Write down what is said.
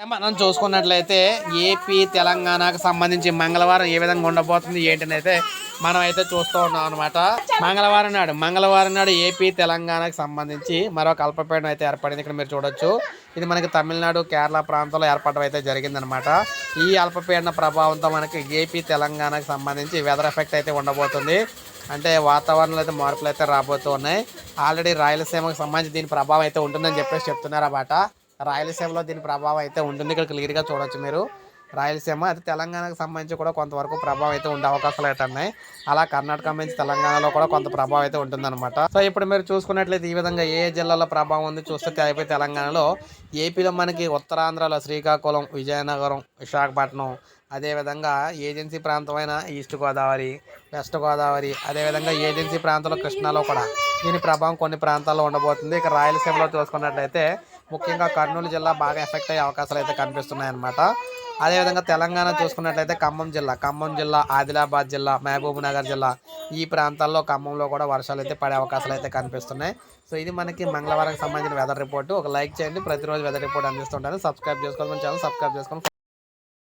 మనం చూసుకున్నట్లయితే ఏపీ తెలంగాణకు సంబంధించి మంగళవారం ఏ విధంగా ఉండబోతుంది ఏంటని అయితే మనం అయితే చూస్తూ ఉన్నాం అనమాట మంగళవారం నాడు మంగళవారం నాడు ఏపీ తెలంగాణకు సంబంధించి మరొక అల్పపీడనం అయితే ఏర్పడింది. ఇక్కడ మీరు చూడొచ్చు. ఇది మనకి తమిళనాడు కేరళ ప్రాంతంలో ఏర్పడడం అయితే జరిగిందనమాట ఈ అల్పపీడన ప్రభావంతో మనకి ఏపీ తెలంగాణకు సంబంధించి వెదర్ ఎఫెక్ట్ అయితే ఉండబోతుంది. అంటే వాతావరణంలో అయితే మార్పులు అయితే రాబోతూ ఉన్నాయి ఆల్రెడీ రాయలసీమకు సంబంధించి దీని ప్రభావం అయితే ఉంటుందని చెప్పేసి చెప్తున్నారు అన్నమాట రాయలసీమలో దీని ప్రభావం అయితే ఉంటుంది. ఇక్కడ క్లియర్గా చూడొచ్చు మీరు. రాయలసీమ అది తెలంగాణకు సంబంధించి కూడా కొంతవరకు ప్రభావం అయితే ఉండే అవకాశాలు అయితే ఉన్నాయి. అలా కర్ణాటక నుంచి తెలంగాణలో కూడా కొంత ప్రభావం అయితే ఉంటుందన్నమాట. సో ఇప్పుడు మీరు చూసుకున్నట్లయితే ఈ విధంగా ఏ ఏ జిల్లాలో ప్రభావం ఉంది చూస్తే అయిపోయి తెలంగాణలో ఏపీలో మనకి ఉత్తరాంధ్రలో శ్రీకాకుళం విజయనగరం విశాఖపట్నం అదేవిధంగా ఏజెన్సీ ప్రాంతమైన ఈస్ట్ గోదావరి వెస్ట్ గోదావరి అదేవిధంగా ఏజెన్సీ ప్రాంతంలో కృష్ణాలో కూడా దీని ప్రభావం కొన్ని ప్రాంతాల్లో ఉండబోతుంది. ఇక రాయలసీమలో చూసుకున్నట్లయితే ముఖ్యంగా కర్నూలు జిల్లా బాగా ఎఫెక్ట్ అయ్యే అవకాశాలు అయితే కనిపిస్తున్నాయన్నమాట. అదేవిధంగా తెలంగాణ చూసుకున్నట్లయితే ఖమ్మం జిల్లా ఖమ్మం జిల్లా ఆదిలాబాద్ జిల్లా మహబూబ్ నగర్ జిల్లా ఈ ప్రాంతాల్లో ఖమ్మంలో కూడా వర్షాలు అయితే పడే అవకాశాలు అయితే కనిపిస్తున్నాయి. సో ఇది మనకి మంగళవారం సంబంధించిన వెదర్ రిపోర్ట్ ఒక లైక్ చేయండి. ప్రతిరోజు వెదర్ రిపోర్ట్ అందిస్తుంటాను. సబ్స్క్రైబ్ చేసుకోవాలి మన ఛానల్ సబ్స్క్రైబ్ చేసుకొని